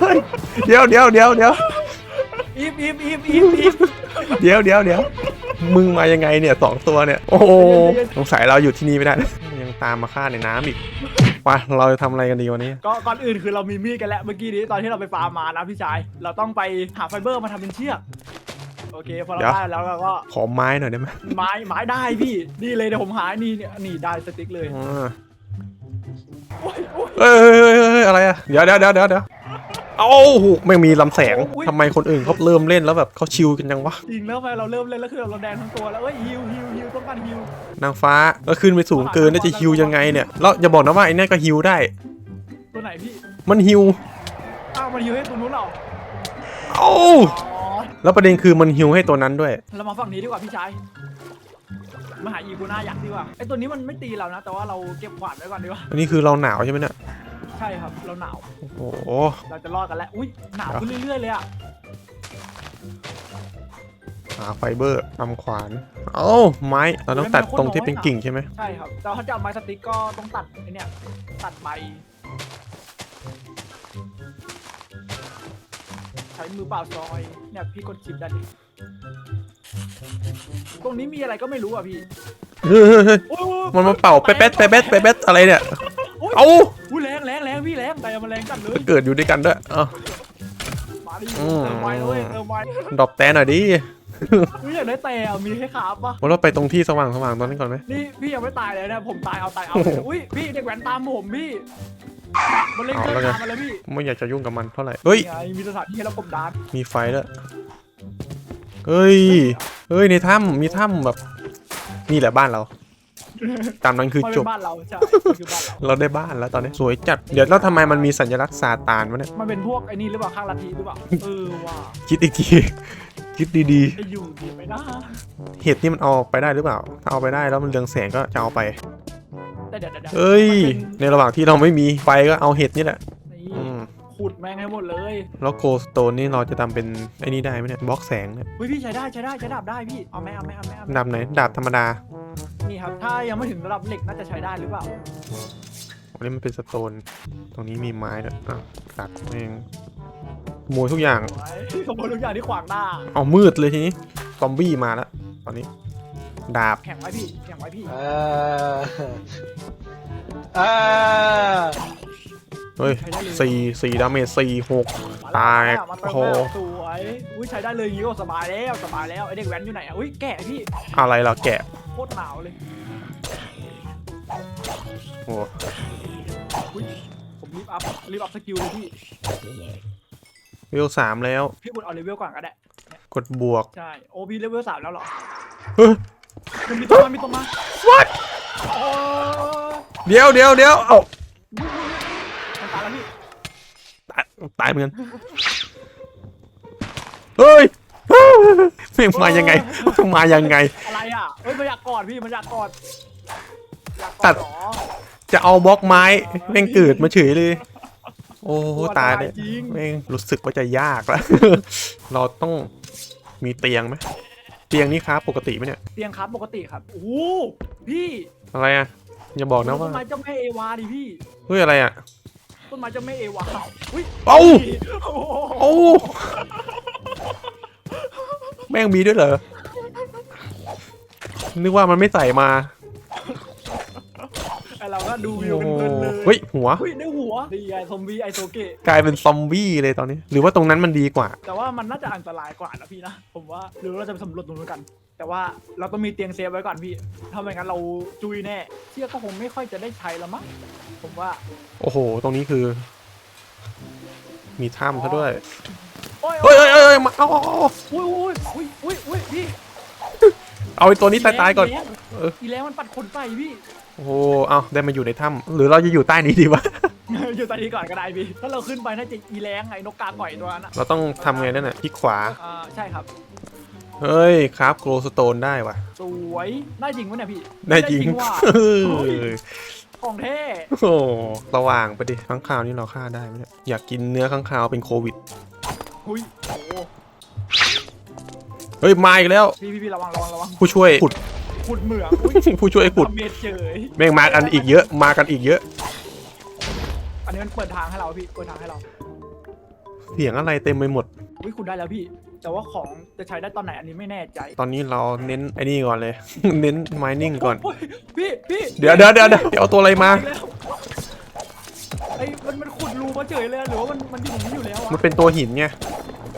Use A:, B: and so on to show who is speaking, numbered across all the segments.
A: เฮ้ยเดี๋ยวเดี๋ยวเดี๋ยวเดี๋ยว
B: อีฟอีฟอีฟอีฟอีฟ
A: เดี๋ยวเดี๋ยวเดี๋ยวมึงมายังไงเนี่ยสองตัวเนี่ย โอ้โหสงสัยเราอยู่ที่นี่ไม่ได้นะยังตามมาฆ่าในน้ำอีกไปเราจะทำอะไรกันดีวันนี้
B: ก็ก่อนอื่นคือเรามีมีดกันแล้วเมื่อกี้นี้ตอนที่เราไปฟาร์มมานะพี่ชาย เราต้องไปหาไฟเบอร์มาทำเป็นเชือก โอเคพอเรา
A: เดี๋ยว
B: ได้แล้วเราก็
A: ขอไม้หน่อยได้ไหม
B: ไม้ไม้ได้พี่นี่เลยเดี๋ยวผมหานี่เนี่ยนี่ได้สติ๊กเลย
A: อ่า
B: โอ้ยโอ้ย
A: เอ้ยเอ้ยเอ้ยเอ้ยอะไรอะเดี๋ยวเดี๋ยวเดี๋ยวเดี๋ยวเดี๋ยว เอ้าหูไม่มีลำแสงทำไมคนอื่นเขาเริ่มเล่นแล้วแบบเขาชิลกันจังวะ
B: จริงแล้วไปเราเริ่มเล่นแล้วคือเราแดงทั้งตัวแล้วเอ้ยฮิวฮิวฮิวต้องการฮิวนา
A: งฟ้าก็ขึ้นไปสูงเกินน่าจะฮิวยังไงเนี่ยแล้วอย่าบอกนะว่าไอ้เนี่ยก็ฮิวได้
B: ตัวไหนพี่
A: มันฮิว
B: อ้าวมันฮิวให้ตัวนู้นเหรอ
A: เอ้า
B: อ๋อ
A: แล้วประเด็นคือมันฮิวให้ตัวนั้นด้วย
B: เรามาฝั่งนี้ดีกว่าพี่ชายมาหาอีกูน่ายักษ์ดีกว่าไอตัวนี้มันไม่ตีเรานะ แต่ว่าเราเก็บขวานไว้ก่อนดีกว่า
A: อันนี้คือเราหนาวใช่ไหมเนี่ย
B: ใช่ครับเราหนาว
A: โอ้โห
B: เราจะรอดกันแล้วอุ้ยหนาวขึ้นเรื่อยๆเลยอะ
A: หาไฟเบอร์ทำขวาน เอ้าไม้เราต้องตัดตรงที่เป็นกิ่งใช่ไหม
B: ใช่ครับแต่ถ้าจะเอาไม้สติ๊กก็ต้องตัดไอเนี่ยตัดใบใช้มือเปล่าซอยเนี่ยพี่กดชิปได้ดิตรงนี้มีอะไรก็ไม่รู้อะพี่
A: เฮ้ยเฮ้ยเฮ้ย
B: โอ้ย
A: มันมาเป่าเป๊ะเป๊ะเป๊ะเป๊ะเป๊ะเป๊ะอะไรเนี่ย
B: โอ้ย
A: เอ้า
B: อุ้ยแรงแรงแรงพี่แรงแต่มันแรงจัดเลย
A: เกิดอยู่ด้วยกันด้วยเอ้า
B: มาดิ
A: อืม
B: เติมไว้นะเลยเติมไว้
A: ดรอปแต่หน่อยดิ
B: อุ้ยอยากได้แต่อะมีให้ขาบปะ
A: ว่าเราไปตรงที่สว่างสว่างๆตอนนี้ก่อนไหม
B: นี่พี่ยังไม่ตายเลยนะผมตายเอาตายเอา
A: โอ้โห
B: อุ้ยพี่เด็กแว้นตามผมพี่มันเล่น
A: เอา
B: เครื่
A: แล้
B: อ
A: ว
B: ง
A: ไง
B: ตามมาแล้วพี่
A: ไม่อยากจะยุ่งกับมันเท่าไหร่เฮ้ย
B: ไงมีสถานที่ให้เรากบดาน
A: มีไฟด้วยเฮ้ยเฮ้ยในถ้ำมีถ้ำแบบนี่แหละบ้านเรา ตามนั้นคือ
B: มัน
A: จ
B: เป็
A: บ
B: นบ้านเราใช่มันคือบ้านเรา
A: เราได้บ้านแล้วตอนนี้สวยจัด เดี๋ยวแล้วทำไมมันมีสัญลักษณ์ซาตานวะเนี่ย
B: มันเป็นพวกไอ้นี่หรือเปล่าข้างลัทธิหรือเปล่า เออว่ะ
A: คิดอีกที คิดดี
B: จะอยู่ดีไหมนะ
A: ๆ เห็ดนี่มันเอาไปได้หรือเปล่า ถ้าเอาไปได้แล้วมันเรืองแสงก็จะเอาไป
B: แต่เดี๋ยวเดี๋ยวดี๋ว
A: เอ้ย
B: มัน
A: ในระหว่างที่เราไม่มีไฟก็เอาเห็ดนี่แหละ
B: เป็นนี่
A: อืม
B: ขุดแม่งให้หมดเลย
A: แล้วโกสโตนนี่เราจะทำเป็นไอ้นี่ได้ไหมเนี่ยบล็อกแสงเนี่ย
B: เฮ้ยพี่ใช้ได้ใช้ได้ใช้ดาบได้พี่ เอาไหมเอาไหมเอาไหมเอาไหม
A: ดาบไหนดาบธรรมดา
B: นี่ครับ ถ้ายังไม่ถึงระดับเหล็กน่าจะใช้ได้หรือเปล่า
A: อันนี้มันเป็นสโตน ตรงนี้มีไม้ด้วยอะตัดเองขโมยทุกอย่าง
B: ไว้ขโมยทุกอย่างที่ขวางหน้า
A: เอามืดเลยทีนี้ ซอมบี้มาแล้วตอนนี้ ดาบ
B: แข่งไว้พี่แข่งไว้พี่
C: เออเออ
A: เฮ้ย
B: ใช้ได้เลย
A: สี่สี่ดาเมจสี่หก
B: มา
A: ตาย
B: แล้วมาเติม
A: โอ้โห
B: แล้วสวยอุ้ยใช้ได้เลยอย่างงี้ก็สบายแล้วสบายแล้วไอเด็กแว้นอยู่ไหนอะอุ้ยแกะพี่
A: อะไรล่ะแกะ
B: โคตรหนาวเลย
A: โอ้
B: อุ้ยผมรีบอัพรีบอัพสกิลเลยพี่
A: เวลสามแล้ว
B: พี่กดเอาเลเวลก่อนก็ได้
A: กดบวก
B: ใช่ โอพี่เลเวลสามแล้วเหรอ
A: เฮ้ย
B: มันมีตัวมามีตัวมา
A: what
B: โอ้
A: เดี๋ยวเดี๋ยวเดี๋ยวเอ้า
B: มันตายแล้วพี่
A: ตายตายเหมือนกันเฮ้ย เม่งมายังไงมายังไง
B: อะไรอะเฮ้ยมันอยากกอดพี่มันอยากกอดอยากก
A: ตัด
B: เหรอ
A: จะเอาบล็อกไม้แม่งเกิดมาเฉยเลย โอ้โหตายเลย
B: จริง
A: แม่งรู้สึกว่าจะยากแล้ว เราต้องมีเตียงไหมเตียงนี่ครับปกติไหมเนี่ย
B: เตียงครับปกติครับโอ้โหพี่
A: อะไรอะอย่าบอกนะ
B: ต้
A: ว่า
B: นไม้เจ้าแม่เอวาดิพี่
A: เฮ้ยอะไรอะ
B: ต้นไม้เจ้าแม่เอวาอุ้ย
A: เอ้า
B: โอ้โห
A: โอ้ ม่งมีด้วยเหรอ นึกว่ามันไม่ใส่มา
B: ไอเราก็ดูวิว
A: โอ้
B: กันเพลินเลย
A: เฮ้ยหัว
B: เฮ้ยได้หัวดีไอซอมบี้ไอโซเกะ
A: กลายเป็นซอมบี้เลยตอนนี้ หรือว่าตรงนั้นมันดีกว่า
B: แต่ว่ามันน่าจะอันตรายกว่านะพี่นะ ผมว่าหรือเราจะไปสำรวจตรงนู้นกัน แต่ว่าเราต้องมีเตียงเซฟไว้ก่อนพี่ ถ้าไม่งั้นเราจุยแน่ เชือกก็คงไม่ค่อยจะได้ใช้แล้วมั้ง ผมว่า
A: โอ้โห ตรงนี้คือ มีถ้ำซะด้วย
B: โอ้ย
A: เฮ้ยเฮ้ยเฮ้ยเฮ้ยมาเอาเอาเอา
B: อุ้ยอุ้ยอุ้ยอุ้ยอุ้ยพี่
A: เอาไอ้ตัวนี้ตายๆก่อน
B: แรง
A: เออ
B: อีแรงมันปัดขนไปพี่
A: โอ้โหเอาได้มาอยู่ในถ้ำหรือเราจะอยู่ใต้นี้ดีวะ
B: อยู่ตอนนี้ก่อนก็ได้พี่ถ้าเราขึ้นไปน่าจะอีแรงไอ้นกกาก่อยตัวนั้นอะ
A: เราต้องทำไงนั่นน่ะคลิกขวา
B: อ่าใช่ครับ
A: เฮ้ยครับโกลสโตนได้ว่ะ
B: สวยได้จริงวะเนี่ยพี่
A: ได้จริง
B: ว่ะ
A: เออ
B: ของเท่
A: โอ้โหระว่างไปดิข้างคาวนี่เราฆ่าได้ไหมเนี่ยอยากกินเนื้อข้างคาวเป็นโควิด
B: อุ้ยโอ้โห
A: เฮ้ยมาอีกแล้ว
B: พี่พี่พี่ระวังระวังระวัง
A: ผู้ช่วยขุด
B: ขุดเหมืองอุ้ย
A: ผู้ช่วยขุด
B: ทำเมดเฉย
A: แม่งมากันอีกเยอะ มากันอีกเยอะ
B: อันนี้มันเปิดทางให้เราพี่เปิดทางให้เรา
A: เสียงอะไรเต็มไปหมด
B: วิคุณได้แล้วพี่ แต่ว่าของจะใช้ได้ตอนไหนอันนี้ไม่แน่ใจ
A: ตอนนี้เราเน้นไอ้นี่ก่อนเลย เน้น mining ก่อน
B: โยพี่พี่
A: เดี๋ยวเดี๋ยวเดี๋ยวเดี๋ยวเอาตัวอะไรมา
B: แล้ว ไอ้มันมันขุดรูมาเฉยเลยอะหรือว่ามันมันอยู่ตรงนี้อยู่แล้วอะ
A: มันเป็นตัวหินไง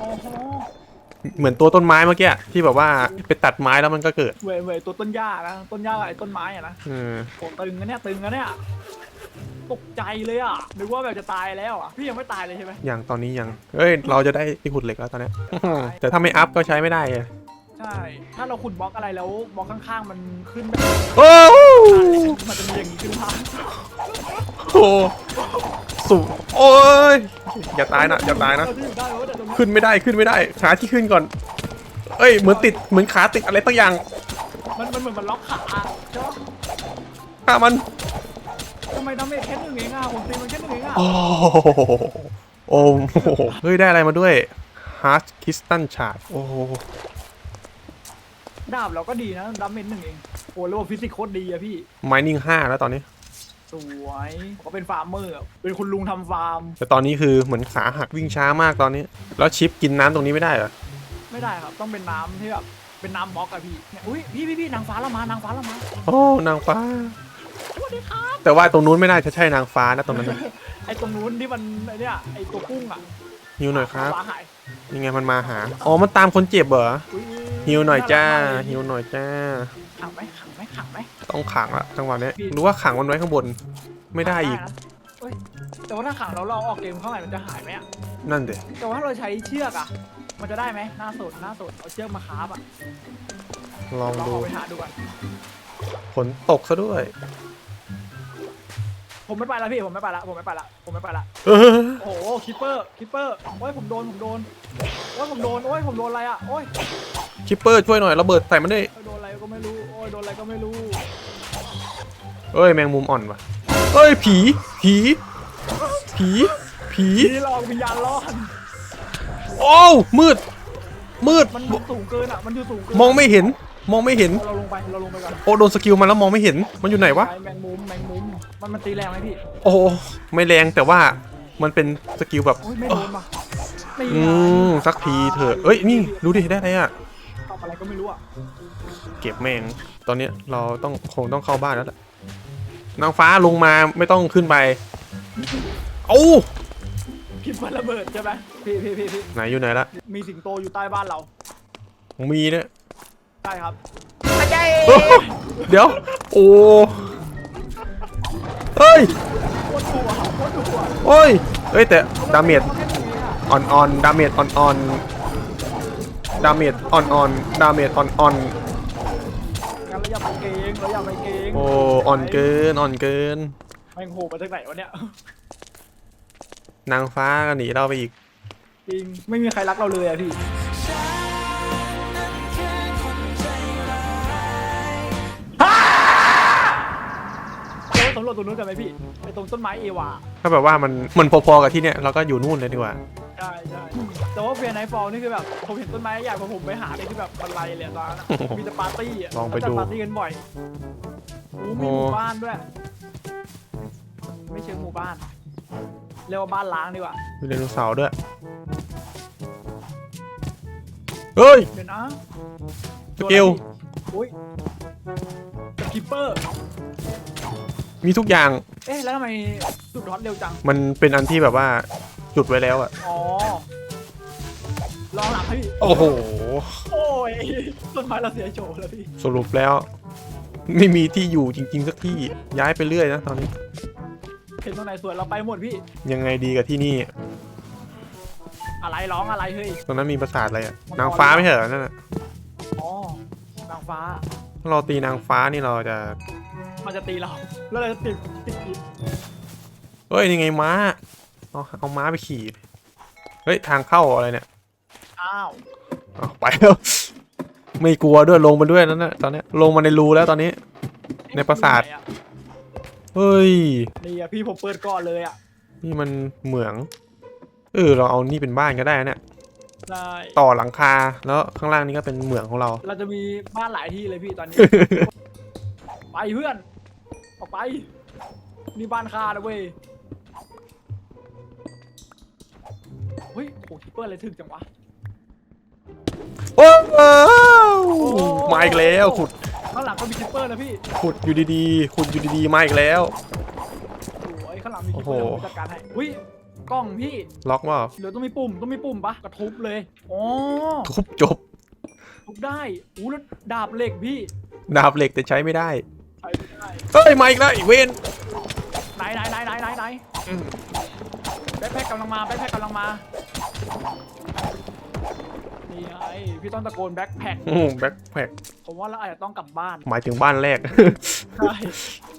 B: อ๋อ
A: เหมือนตัวต้นไม้เมื่อกี้ที่แบบว่าไปตัดไม้แล้วมันก็เกิด
B: เว่ยเว่ยตัวต้นหญ้านะต้นหญ้ากับไอ้ต้นไม้อะนะ
A: เออ
B: โหตึงนะเนี่ยตึงนะเนี่ยตกใจเลยอะนึกว่าแบบจะตายแล้วอะพี่ยังไม่ตายเลยใช่ไหม
A: อย่างตอนนี้ยัง เอ้ย เราจะได้ที่ขุดเหล็กแล้วตอนเนี้ย แต่ถ้าไม่อัพก็ใช้ไม่ได้ไง
B: ใช่ ถ้าเราขุดบล็อกอะไรแล้วบล็อกข้างๆมันขึ้นแบบ
A: โอ้โห
B: มันจะมีอย่างนี้ขึ้นมา
A: สุโอ้ยอย่าตายนะอย่าตายนะ
B: เรจะอยู่ได้เหรอแต่ตรงนี้
A: ขึ้นไม่ได้ขึ้นไม่ได้หาที่ขึ้นก่อน เอ้ยเหมือนติดเหมือนขาติดอะไรตั้งอย่าง
B: มันมันเหมือนมันล็อกขาใช่ปะ
A: ฆ่ามัน
B: ทำไมดาเมจแค่หนึ่งเองอะผมตีมันแค่หนึ่งเองอะ
A: โอ้โหโอ้โหเฮ้ยได้อะไรมาด้วย Heart Crystal Shard โอ้โห
B: ดาบเราก็ดีนะดาเมจหนึ่งเองโอ้แล้วว่าฟิสิกส์โคตรดีอะพี่
A: Mining 5แล้วตอนนี้
B: สวยผมก็เป็นฟาร์มเมอร์อะเป็นคุณลุงทำฟาร์ม
A: แต่ตอนนี้คือเหมือนขาหักวิ่งช้ามากตอนนี้ แล้วชิปกินน้ำตรงนี้ไม่ได้เหรอ
B: ไม่ได้ครับ ต้องเป็นน้ำที่แบบเป็นน้ำบล็อกอะพี่เนี่ยอุ้ยพี่พี่พี่นางฟ้าละมานางฟ้าละมา
A: โอ้นางฟ้า
B: สวัสดีครับ
A: แต่ว่าตรงนู้นไม่น่าจะใช่นางฟ้านะตรงนั้นนะ
B: ไอ้ตรงนู้นที่มันไอ้เนี่ยไอ้ตัวกุ้งอะ
A: ฮิวหน่อยครับ
B: ฟ้าหาย
A: ยังไงมันมาหา อ๋อ มันตามคนเจ็บเหรอ
B: อุ๊ย
A: ฮิวหน่อยจ้า
B: รักมกเลย
A: ฮิวหน่อยจ้า
B: ขังไหมขังไหมขังไหม
A: ต้องขังละจังหวะเนี้ยหรือว่าขังมันไว้ข้างบน ไม่ได้อีก
B: นะเอ้ยแต่ว่าถ้าขังแล้วเราออกเกมข้างในมันจะหายไหมอะ
A: นั่นเด็
B: แต่ว่าถ้าเราใช้เชือกอะมันจะได้ไหมหน้าสดหน้าสดเอาเชือกมาคาบอะ
A: ลอง
B: ลอง
A: ดู
B: เอาไปหาดูก่อน
A: ฝนตกซะด้วย
B: ผมไม่ไปละพี่ผมไม่ไปละผมไม่ไปละผมไม่ไปละ
A: เออ
B: โอ้โหคิปเปอร์คิปเปอร์โอ้ยผมโดนผมโดนโอ้ยผมโดนโอ้ยผมโดนอะไรอะโอ้ย
A: คิปเปอร์ช่วยหน่อยระเบิดใส่มันด้วย
B: โดนอะไรก็ไม่รู้โอ้ยโดนอะไรก็ไม่รู้
A: เอ้ยแมงมุมอ่อนว่ะเอ้ยผีผีผีผี
B: นี่หลอกวิญญาณรอด
A: โอ้วมืด มืด
B: มันสูงเกินอะมันอยู่สูงเกิน
A: มองไม่เห็นมองไม่เห็น
B: เราลงไปเราลงไปก่อน
A: โอ้โดนสกิลมันแล้วมองไม่เห็นมันอยู่ไหนวะ
B: ไปแมงมุมแมงมุมมันมันตีแรงไหมพี่
A: โอ้โหไม่แรงแต่ว่ามันเป็นสกิลแบบ
B: โอ้ยไม่โดนป่ะตี
A: อืมสักทีเถอะเอ้ยนี่ดูดิได้อะไรอะ
B: ทำ อะไรก็ไม่รู้อะ
A: เก็บแมงตอนเนี้ยเราต้องคงต้องเข้าบ้านแล้วแหละนางฟ้าลงมาไม่ต้องขึ้นไปเอ้า
B: คิดว่าระเบิดใช่ไหมพี่พี่พี่พี่
A: ไหนอยู่ไหนละ
B: มีสิงโตอยู่ใต้บ้านเรา
A: มีเนี่ย
B: ใช่ครับ
A: เดี๋ยว โอ้เฮ้ย
B: โคตรตัวโคตรตัว
A: โอ้ยเอ้ยแต่ดาเมจ
B: แค่นี้อะ
A: อ่อนอ่อนดาเมจอ่อนอ่อน ดาเมจอ่อนอ่อนดาเมจอ่อนอ่อน
B: งั้นเราอย่าไปเกรงเราอย่าไปเกรง
A: โอ้อ่อนเกินอ่อนเกิน
B: แมงโหมาจากไหนวะเนี่ย
A: นางฟ้าก็หนีเราไปอีก
B: จริงไม่มีใครรักเราเลยอะพี่เราสำรวจตรงนู้นกันไหมพี่ไปตรงต้นไม้เอวา
A: ก็แบบว่ามันมันพอๆกับที่เนี่ยเราก็อยู่นู่นเลยดีกว่า
B: ใช่ใช่แต่ว่าเฟียร์ไนฟอลนี่คือแบบผมเห็นต้นไม้ใหญ่พอผมไปหาเนี่ยคือแบบบันไลเลยอะตอนนั้นอะมีแต่ปาร์ตี้อะ
A: ลองไปดู
B: เขาจัปาร์ตี้กันบ่อยโอ้มีหมู่บ้านด้วย ไม่เชิงหมู่บ้าน เรียกว่าบ้านล้างดีกว่า
A: มีไดโนเสาร์ด้วย เฮ้ย
B: เดี๋ยวนะ
A: สกิล
B: อุ้ยคิปเปอร์
A: มีทุกอย่าง
B: เอ๊ะแล้วทำไมจุดร้อนเร็วจัง
A: มันเป็นอันที่แบบว่า จุดไว้แล้วอะ
B: อ๋อรอหลังให้พี่
A: โอ้โห
B: โอ้ยต้นไม้เราเสียโฉมแล้วพี่
A: สรุปแล้ว ไม่มีที่อยู่จริง ๆ สักที่ย้ายไปเรื่อยนะตอนนี้
B: เห็นตรงไหนสวยเราไปหมดพี่
A: ยังไงดีกับที่นี่
B: อะไรร้องอะไรเฮ้ย
A: ตรงนั้นมีปราสาทอะไรอะนางฟ้าไม่ใช่เหรอนั่นอะ
B: อ๋อนางฟ้า
A: ถ้าเราตีนางฟ้านี่เราจะ
B: มันจะตีเรา แล้วเราจะติดติดติด
A: เฮ้ยยังไงม้า เอาเอาม้าไปขี่ เฮ้ย ทางเข้าอะไรเนี่ย
B: อ้าว
A: เอาไปแล้ว ไม่กลัวด้วยลงมาด้วยนั่นนะตอนเนี้ยลงมาในรูแล้วตอนนี้ ในปราสาท
B: อยู่ไหนอะ
A: เฮ้ย
B: นี่อะพี่ผมเปิดก่อนเลยอะ
A: นี่มันเหมือง เออ เราเอานี่เป็นบ้านก็ได้นะเนี่ย
B: ได้
A: ต่อหลังคา แล้วข้างล่างนี่ก็เป็นเหมืองของเรา
B: เราจะมีบ้านหลายที่เลยพี่ตอนนี้ ไปเพื่อน ออกไป นี่บ้านคานะเว้ย เฮ้ยโหคิปเปอร์อะไรถึงจังวะ
A: โอ้มาอีกแล้วขุด
B: ข้างหลังก็มีคิปเปอร์นะพี่
A: ขุดอยู่ดีๆขุดอยู่ดีๆมาอีกแล้ว
B: โอ้ยข้างหลังมีคิปเปอร์
A: โอ้โห
B: เดี๋ยวผมจัดการให้อุ้ยกล้องพี่
A: ล็อกว่า
B: เดี๋ยวต้องมีปุ่มต้องมีปุ่มปะกระทุบเลยอ๋อ
A: ทุบจบ
B: ทุบได้อู้แล้วดาบเหล็กพี่
A: ดาบเหล็กแต่ใช้ไม่ได้
B: ใช้ไม่ได้
A: เฮ้ยมาอีกแล้วอีกเวน
B: ไหนไหนไหนไหนไหนไหน แบ็คแพ็คกำลังมาแบ็คแพ็คกำลังมา นี่ไงพี่ต้องตะโกนแบ็คแพ็ค
A: แบ็คแพ็ค
B: ผมว่าเราอาจจะต้องกลับบ้าน
A: หมายถึงบ้านแรก
B: ใช่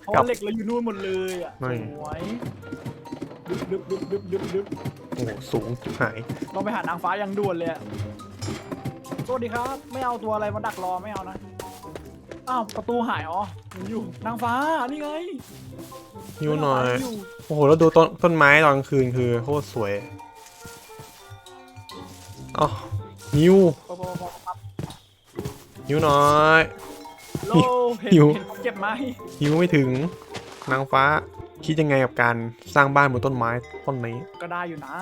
B: เพราะว่าเหล็กเราอยู่นู่นหมดเลยอะ
A: ไม่
B: สวยดึบดึบดึบดึบดึบดึบ
A: โอ้โหสูงจิบหาย
B: ต้องไปหานางฟ้ายังด่วนเลยอะสวัสดีครับ ไม่เอาตัวอะไรมาดักรอไม่เอานะ อ้าวประตูหายอ๋อมันอยู่นางฟ้านี่ไง
A: หิวหน่อย
B: นางฟ้า
A: โอ้โห แล้วดูต้นต้นไม้ตอนกลางคืนคือโคตรสวยอ๋อหิว
B: ปั๊บปั๊บปั๊บปั๊บ
A: หิวหน่อย
B: โลเห็น
A: หิว
B: เห็นเจ็บไหม
A: หิวไม่ถึง นางฟ้า คิดยังไงกับการสร้างบ้านบนต้นไม้ต้นนี้
B: ก็ได้อยู่นะ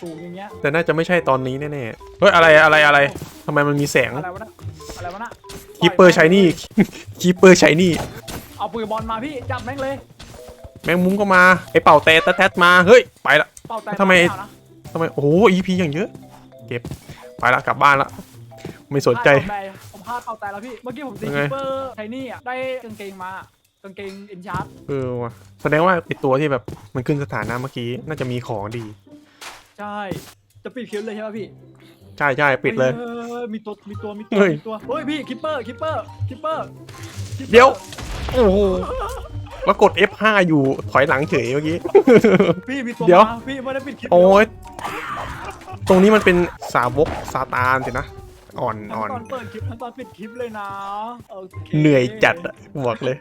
B: สูงๆอย่างเงี้ย
A: แต่น่าจะไม่ใช่ตอนนี้แน่ๆ เฮ้ย อะไรอะไรอะไรทำไมมันมีแสง
B: อะไรวะนะอะไรวะนะ
A: คีเปอร์ชายนี่คีเปอร์ชายนี่
B: เอาปืนบอลมาพี่ จับแม่งเลย
A: แมงมุมก็มาไอเป่าแต่แทดมาเฮ้ยไปละ
B: เป่าแต่
A: ทำไม
B: เอานะ
A: ทำไมโอ้โห EP อย่างเยอะ เก็บไปละกลับบ้านละไม่สนใจ
B: พลาดเป่าแต่ผมพลาดเป่าแต่แล้วพี่เมื่อกี้ผมตี
A: ยังไง
B: คิปเปอร์ไทนี่อะได้กางเกงมากางเกงอินชาร์ด
A: เออว่ะแสดงว่าไอตัวที่แบบมันขึ้นสถานะเมื่อกี้น่าจะมีของดี
B: ใช่จะปิดคลิปเลยใช่ไหมพี่
A: ใช่ใช่ปิดเลย
B: ฮ้มีตัว มีตัว มีตัว
A: เฮ้ย
B: มีตัว เฮ้ยพี่ คิปเปอร์ คิปเปอร์ คิปเปอร์
A: เดี๋ยว โอ้โห แล้วกด F5 อยู่ถอยหลังเฉยเมื่อกี้
B: พี่มีตัว
A: เดี๋ยว
B: มาพี่ไม่ได้ปิดคลิป
A: โอ้ยตรงนี้มันเป็นสาวกซาตานสินะ อ่อน
B: ทั้ง
A: อ่อน
B: ตอนเปิดคลิปทั้งตอนปิดคลิปเลยนะโอเค
A: เหนื่อยจัดอะบอกเลย